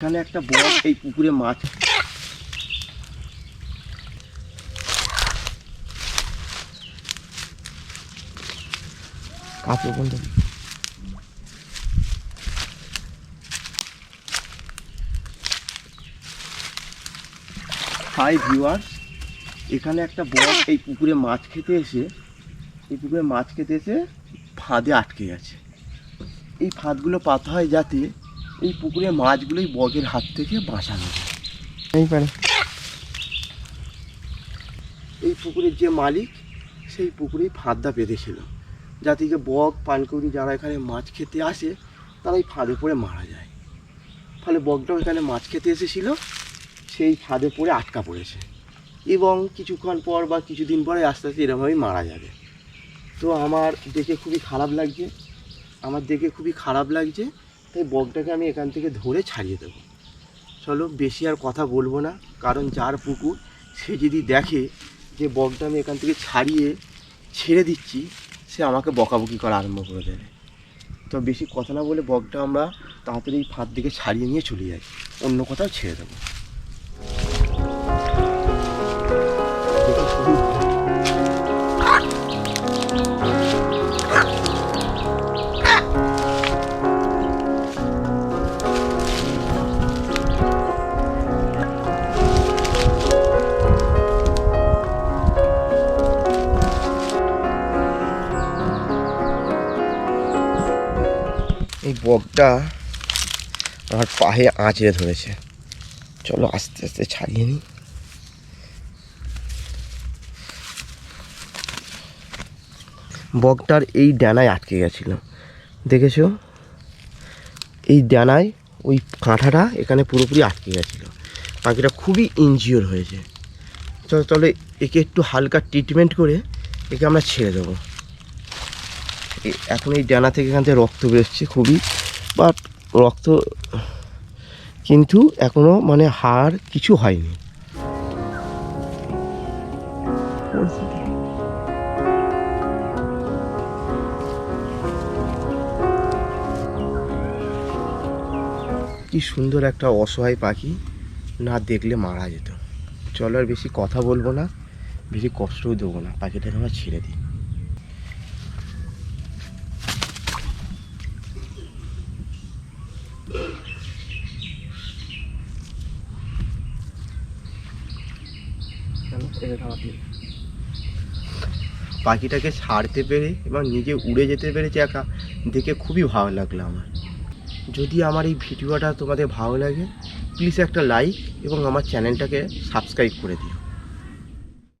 এখানে একটা বড় এই পুকুরে মাছ। কাপড় বন্ধ হাই ভিউয়ার্স এখানে একটা বড় এই পুকুরে মাছ খেতে এসে এই পুকুরে মাছ খেতে এসে ফাঁদে আটকে গেছে। এই ফাঁদগুলো পাতা হয় যাতে এই পুকুরে মাছগুলোই বগের হাত থেকে বাঁচানো যায়। এই পারে। এই পুকুরের যে মালিক সেই পুকুরেই ফাঁদটা বেঁধেছিল। যাতে যে বক পানকৌড়ি যারা এখানে মাছ খেতে আসে তারা এই ফাঁদে পড়ে মারা যায়। ফলে বকটাও এখানে মাছ খেতে এসেছিল সেই ফাঁদে পড়ে আটকা পড়েছে। এবং কিছুক্ষণ পর বা কিছুদিন পরে আস্তে আস্তে এরকমভাবেই মারা যাবে। তো আমার দেখে খুবই খারাপ লাগছে। আমার দেখে খুবই খারাপ লাগছে তাই বকটাকে আমি এখান থেকে ধরে ছাড়িয়ে দেবো। চলো বেশি আর কথা বলব না, কারণ যার পুকুর সে যদি দেখে যে বকটা আমি এখান থেকে ছাড়িয়ে ছেড়ে দিচ্ছি, সে আমাকে বকাবকি করা আরম্ভ করে দেবে। তো বেশি কথা না বলে বকটা আমরা তাড়াতাড়ি ফাঁদ দিকে ছাড়িয়ে নিয়ে চলে যাই, অন্য কোথাও ছেড়ে দেবো। এই বকটা আমার পায়ে আঁচড়ে ধরেছে। চলো আস্তে আস্তে ছাড়িয়ে নিই। বকটার এই ডানায় আটকে গেছিল। দেখেছ? এই ডানায় ওই কাঁঠাটা এখানে পুরোপুরি আটকে গেছিল। পাখিটা খুবই ইনজিওর হয়েছে। চলো তাহলে একে একটু হালকা ট্রিটমেন্ট করে একে আমরা ছেড়ে দেবো। এখন এই ডানা থেকে এখান থেকে রক্ত বেরোচ্ছে খুবই বাট রক্ত কিন্তু এখনও মানে হাড় কিছু হয়নি। কি সুন্দর একটা অসহায় পাখি, না দেখলে মারা যেত। চলো আর বেশি কথা বলব না, বেশি কষ্টও দেবো না, পাখিটাকে আমরা ছেড়ে দিই। পাখিটাকে ছাড়তে পেরে এবং নিজে উড়ে যেতে পেরেছে একা, দেখে খুবই ভালো লাগল আমার। যদি আমার এই ভিডিওটা তোমাদের ভালো লাগে প্লিজ একটা লাইক এবং আমার চ্যানেলটাকে সাবস্ক্রাইব করে দিও।